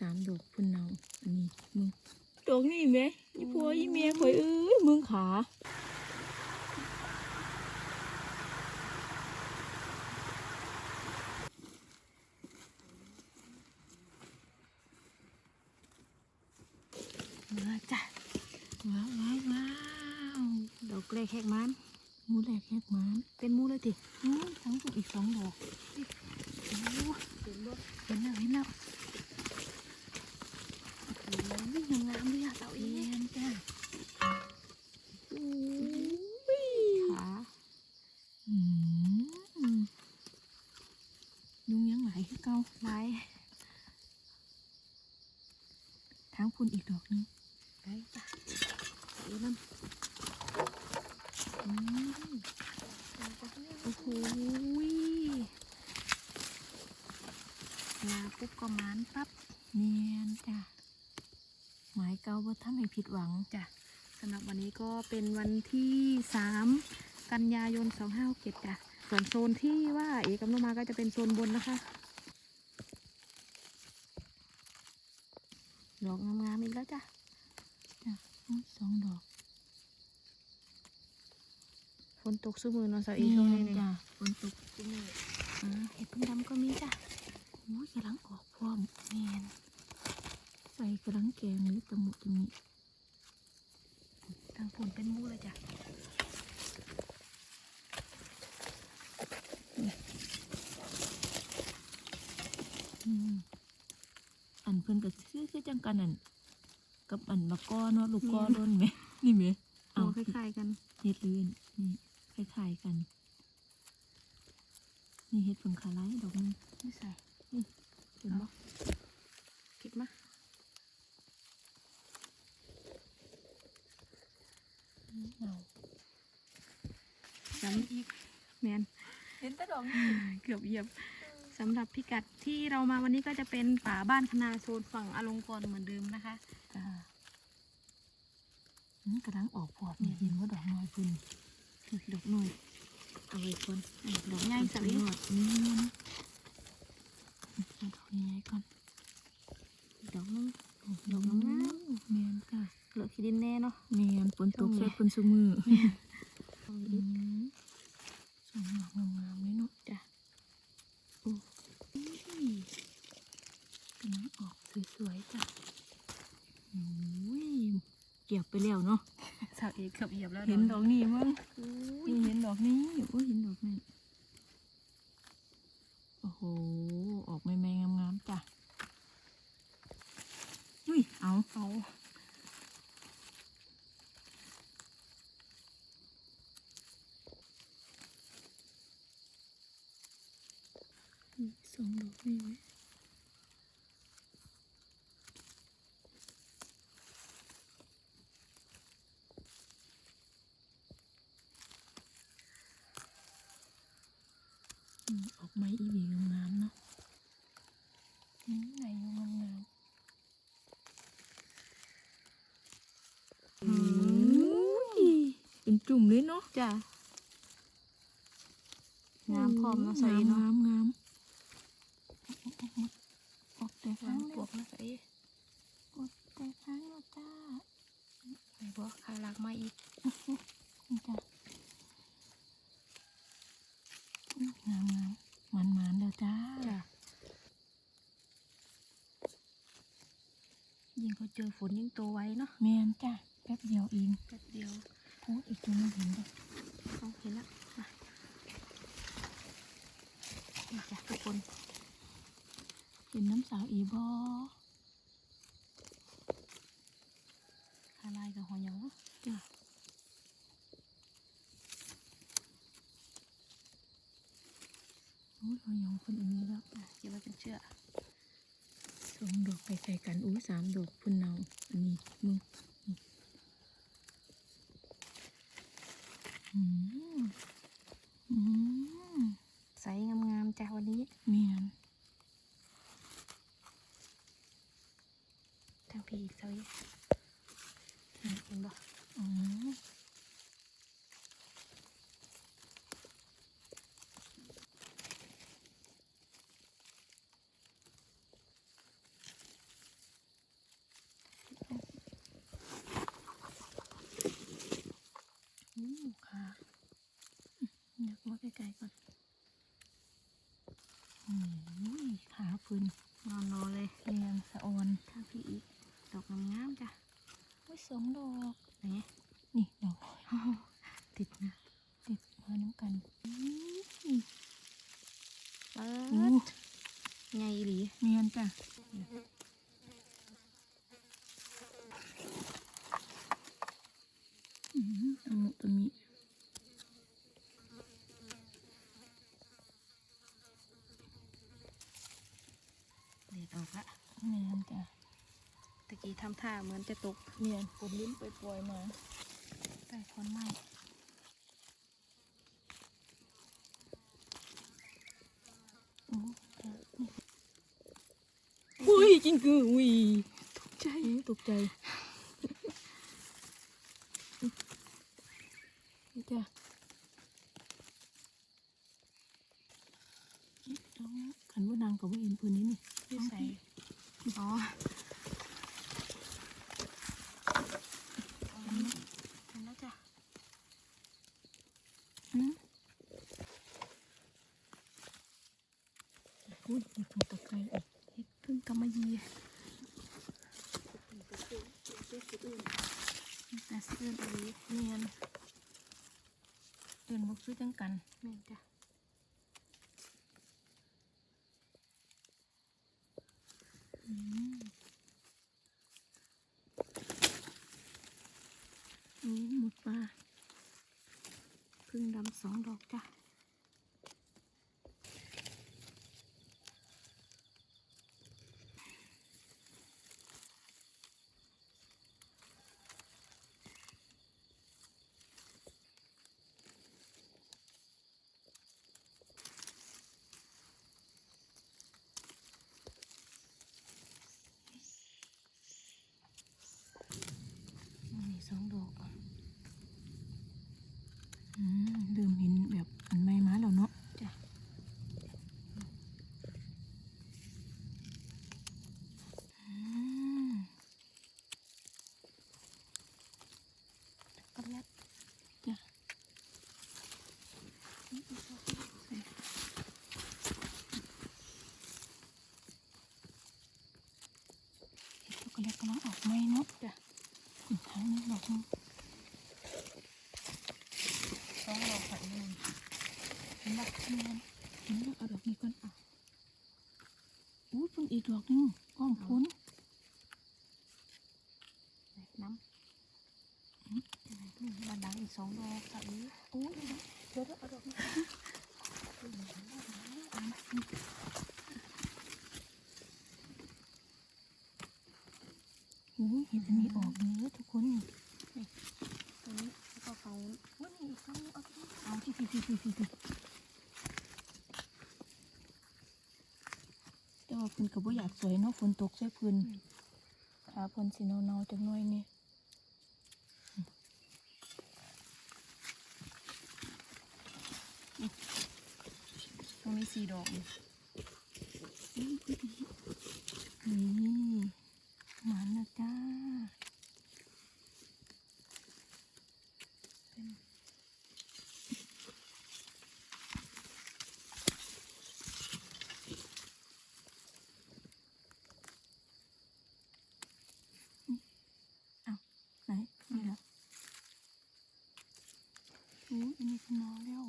สามดอกพุ่นเนาอันนี้มึงดอกนี่ไหมอีพัวอีเมียข่อยเอ้ยมึงขามาจ้ะว้าวว้าวว้าวดอกเล็กแหกมันมูแหลกแหกมานเป็นมูเลยติอืมทั้งสุกอีกสองดอก โอ้เห็นบ่ เห็นแล้วเห็นแล้ว โอ้ยงามๆเลยอะเต่าเอ เอีย ง นจ้ะ ขา อืมยุงยังไหลคือเก่า ลาย ทั้งพุ่นอีกดอกหนึง ไปจ้ะเต่าเอน้ำ อืม โอ้โหยมา ปุ๊บก็มันปั๊บเนียนจ้ะหมายเก่าว่าทำให้ผิดหวังจ้ะสำหรับวันนี้ก็เป็นวันที่สามกันยายนสองห้าเจ็ดจ้ะส่วนโซนที่ว่าเอกกำลังมาก็จะเป็นโซนบนนะคะดอกงามๆอีกแล้วจ้ะอืมสองดอกฝนตกซื้อมือเนาะสาวอีช่วงนี้เนี่ยจ้ะฝนตกอ่าเห็ดพึ่งดำก็มีจ้ะอุ้ย กำลังออกพร้อมเนียนใส่กระลังแกงหรือตะมุตะมิทางฝนเป็นหมูเลยจ้ะอืมอันเพิ่นก็คือคือจังกันอันกับอันมะกอเนาะลูกกอล้นไหมนี่ไหมตัเอาวคล้ายๆกันเฮ็ดลื่นนี่คล้ายๆกัน นี่เฮ็ดผงคาไลดอกนึง ไม่ใส่ เห็นบ่คิดมาเอาย้ำอีกแมนเห็นแต่ดอกเกือบเหยียบสำหรับพิกัดที่เรามาวันนี้ก็จะเป็นป่าบ้านคณาโซนฝั่งอลงกรณ์เหมือนเดิมนะคะจ้าอืมกำลังออกพวบนี่เห็นว่าดอกน้อยพุ่นดอกหน่อยเอาไว้ก่อนดอกใหญ่สักนินิดดนี่ เอาดอกใหญ่ก่อนดอกนึงดอกงามเมียนจ้ะเหลือขี้ดินแน่เนาะเมียนฝนตกช่วงนี้ใส่ฝนซุมือตรงอืนี้มสวยงามงามเลยเนาะจ้ะโอ้ยกำลังออกสวยๆจ้ะโอ้ยเก็บไปแล้วเนาะสาวเอกเกือบเหยียบแล้วเห็นดอกนี้มั้งอุ้นี่ยเห็นดอกนี้โอ้ยเห็นดอกนี้โอ้โห ออกใหม่ๆงามๆจ้ะอุ้ย เอาเอาสองดอกนี่ไหมอืมออกไม้อีหลีงามๆเนาะอืมไหนอยู่งามๆอืม เป็นจุ่มเลยเนาะจ้ะงามพร้อมเนาะสาวเอกเนาะงามงามออกแต่วาข้างงปวกนะสาวเอกออกแต่ข้างแล้วจ้าไปบ่คารักมาอีกนี่จ้ะงามงามมันมันๆแล้วจ้าจ้ะยิ่งเขาเจอฝนยิ่งโตไวเนาะแมนจ้ะแป๊บเดียวเอง แป๊บเดียว โอ้อีกตัวหนึงเห็นปะ เอาเห็นแล้วมานี่จ้ะทุกคน เห็นน้ำสาวอีบอ คาลายกับหอยหยองเนาะ จ้ะโอ้ยเรายองคนอันนี้แล้ว อะเก็บไว้เป็นเชือก สองดอกไปใส่กันอู้สามดอกพุ่นเนาอันนี้มึงนี่อืมอืม ใสงามๆจ้ะวันนี้ เมียน ทางพี่อีกเซยเห็นบ่ อ๋อ เดี๋ยวมาใกล้ๆก่อนโอ้ยขาพื้นนอนรอเลยเรียงสะออนข้างพี่อีกดอกงามๆจ้ะโอ้ยสองดอก ไหน นี่ดอกน้อย ติดนะ ติดมาน้ำกันอื้อ เปิ โอ้ ดไงอีหลี เนียนจ้ะอืมตะมุตะมิ เด็ดออกละ เนียนจ้ะ ตะกี้ ทำท่าเหมือนจะตกเนียนกดลิ้นไปปล่อยๆมาใต้คนไม้อืมจ้ะอุ้ยจริงคืออุ้ยตกใจเอ๊ะตกใจนี่จ้ะเอ๊ะเอาขันว่านางกับว่าเห็นพื้นนี้นี่ที่ใส่อ๋อเห็นแล้วจ้ะ อืมอุ้ยมีพึ่งตะไคร้อีก เห็ดพึ่งกำมะยีแต่สะอื่นอีหลี เนียน เดินบุกซื้อจังกันแม่นจ้ะอืมโอ้หมดปลาพึ่งดำสองดอกจ้ะ นี่สองดอกอืมเริ่มเห็นแบบอันใหม่มาแล้วเนาะ จ้ะ อืม ก็แลบ จ้ะ เห็ดช็อกโกแลตกำลังออกไหมเนาะจ้ะอีกครั้งหนึงดอกหนึงสองดอกค่ะอีกหนึ่งเห็นดอกเนียนเห็นดอกเอาดอกนี้ก่อนอะอู้เพิ่งอีกดอกหนึงอ้อมพ้นน้ำนี่บันดังอีกสองดอกค่ะอีโอ้ยเดี๋ยวเดี๋ยวเอาดอกนี้ อ้ยเห็นอันนี้ออกเนื้อทุกคนนี่ตรงนี้แล้วก็เขาว่ามีอีกครั้งนึงเอาที่เอาที่ที่ที่ที่ที่ที่แต่ว่าเพื้นกับว่าอยากสวยเนาะฝนตกใส่พื้นขาเพื้นสีเนาๆจังน้อยนี่ตรงนี้สี่ดอกนี่นี่หมันนะจ้าเอาไหนนี่เหรอโอ้ยอันนี้ก็นอนแล้ว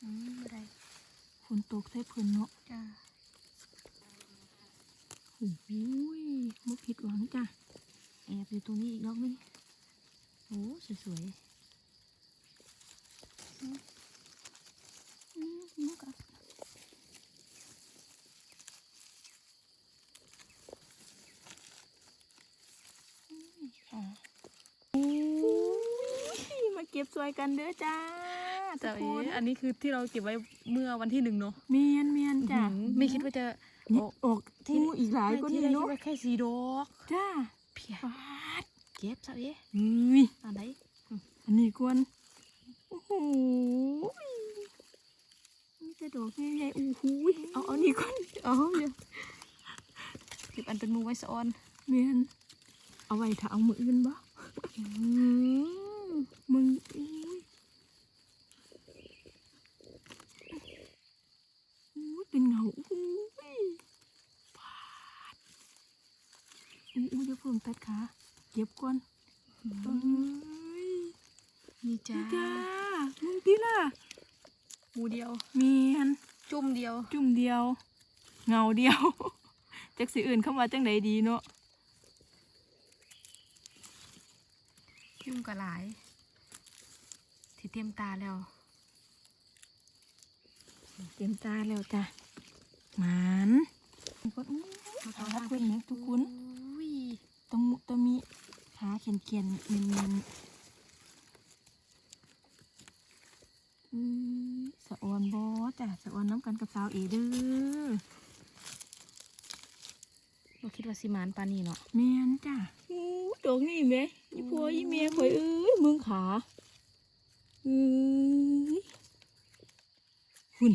อืมไม่ได้ ฝน ตกใส่พื้นเนาะจ้าโอ้โหยไม่ผิดหวังจ้ะแอบอยู่ตรงนี้อีกดอกนึงโอ้สวยอืมนี่ก็อืมค่ะโอ้ยมาเก็บสวยกันเด้อจ้า ๆทุจ้ากคนอันนี้คือที่เราเก็บไว้เมื่อวันที่หนึ่งเนาะเมียนเมียนจ้ะอื้อหือไม่คิดว่าจะนี่โอ้ออกที่อีกหลายก็ที่นี่ได้คิดเนาะว่าแค่สี่ดอกจ้าเพียฟาดเก็บซะเอ๊ะเฮ้ยอันไหนอันนี้กวนโอ้โหมีแต่ดอกใหญ่ๆโอ้โหเอาเอานี่ก่อนเอาเดี๋ยวเก็บอันเป็นหมูไว้สะออนเมียนเอาไว้ถ้าเอามืออื่นบ่มึงอุ้ย เป็นเงาอู้ยปาดอู้ยอย่าเพิ่งตัดขาเก็บก่อนนี่จ้าจ้มึงดีล่ะหมูเดียวเมียนจุ่มเดียว จุ่มเดียว เงาเดียวจักสิอื่นเข้ามาจังไหนดีเนาะจุ่มกะหลายที่เตรียมตาแล้ว เต็มตาแล้วจ้ะหมันขาเพื่อนนะทุกคนอุ้ยต้องมุต้องมีขาเขียนเขียนๆเนียนเนียนๆอือสะออนบอจ้ะสะออนน้ำกันกับสาวเอเด้อเราคิดว่าสิมานปานนี้เนาะแม่นจ้ะอู้ดอกนี่แม่อีพัวอีเมียข่อยเอ้ยมึงขาเอ้ยหุ่น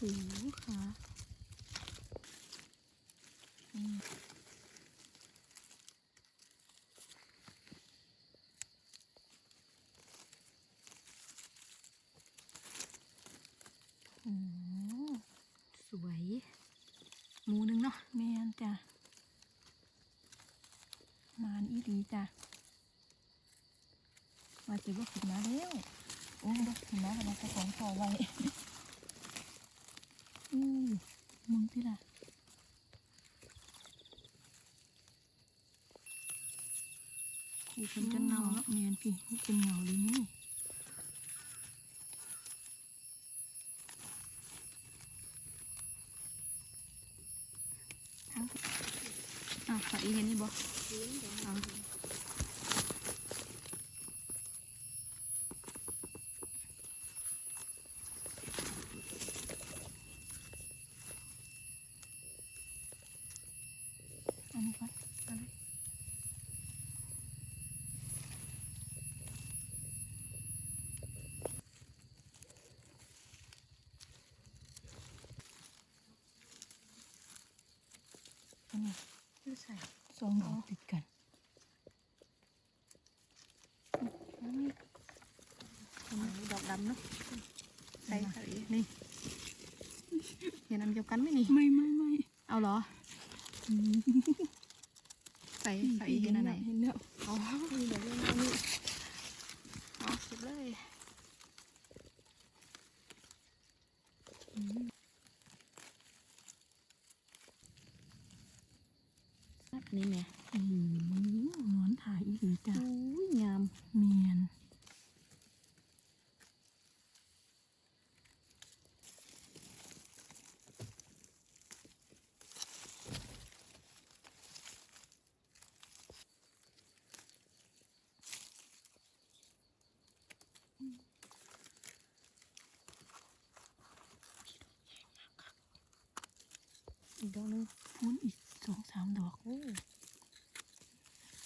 หขาอืมโอ้สวยหมูหนึงเนาะแม่นจ้ะมานอีดีจ้ะมาเจอว่าขึ้นมาแล้วโอ้ยขึ้นมาแล้วก็ของพอไว้ อู้มึงที่ล่ะคู่เป็นจันเนาเนาะเมียนพี่นี่เป็นเงาเลยนี่ทั้งอะขออีกเห็นนี่บ่เอา อันนี้ก่อนเอาเลย อันนี้ไม่ใส่สองดอกติดกันแล้วนี่เห็นไหมดอกดำเนาะใส่ใส่นี่เห็นอันเดียวกันไหมนี่ ไม่ไม่ไม่เอาเหรอ ใส่ใส่เห็นอันไหน เห็นแล้ว อ๋อนี่เดี๋ยวเรื่องนี้อ๋อสุดเลยนี่แม่ โอ้โหนอนถ่ายอีหลีจ้ะ อุ้ยงาม เมียน อีกดอกหนึงพุ้นอีกสองสามดอกโอ้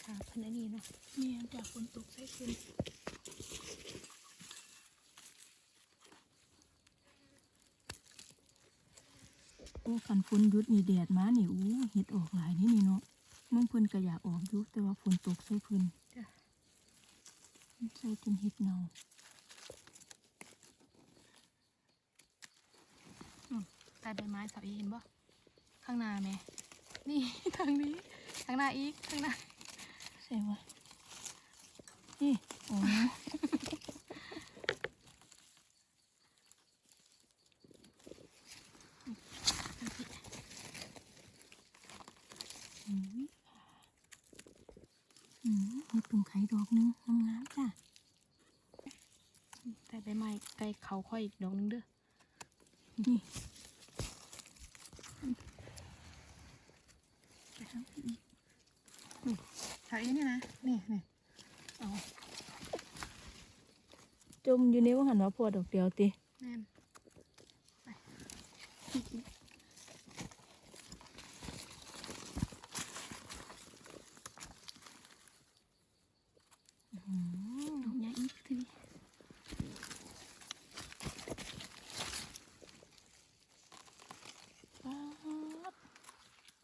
ขาเพิ่นไอ้นี่เนาะเมียนจากฝนตกใส่คืนโอ้คันฝนหยุดนี่แดดมานี่อู้เห็ดออกหลายนี่นี่เนาะมึงเพิ่นก็อยากออกอยู่แต่ว่าฝนตกใส่เพิ่นจ้ะใส่จนเห็ดเน่าใต้ใบไม้สาวอีเห็นบ่ ข้างหน้าแม่นี่ทางนี้ข้างหน้าอีกข้างหน้าใส่วะนี่โอ้อืมอืมมีตุ่มไข่ดอกหนึงงามๆจ้ะใต้ใบไม้ใกล้เขาค่อยอีกดอกหนึงเด้อนี่ ช้เนี่ยนะ นี่นี่เอาจมอยู่ในว่าหันว่าพวดอกเดียวตีแม่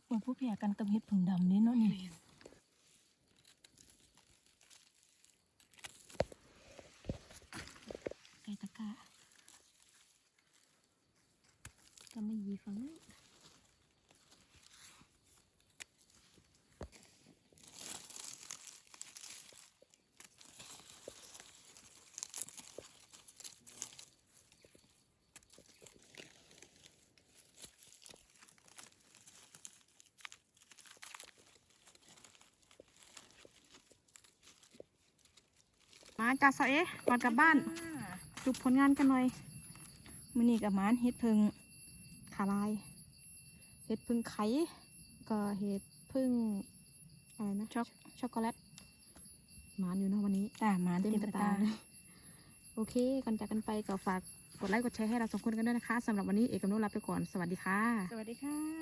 บ้านผู้เพียกันกับเห็ดผึ่งดำนี่เนาะนี่ จ้าสาวเอ๊ะก่อนกลับบ้านดูผลงานกันหน่อยมื้อนี้กับมานเฮ็ดเพิงขาลายเห็ดพึ่งไข่ก็เห็ดพึ่งอะไรนะช็อกช็อกโกแลตหมานอยู่เนอะวันนี้ตามานเต็เต็มมกกระระตาตาเลยโอเคก่อนจากกันไปก็ฝากกดไลค์กดแชร์ให้เราสองคนกันด้วยนะคะสำหรับวันนี้เอกกับนุลาไปก่อนสวัสดีค่ะ สวัสดีค่ะ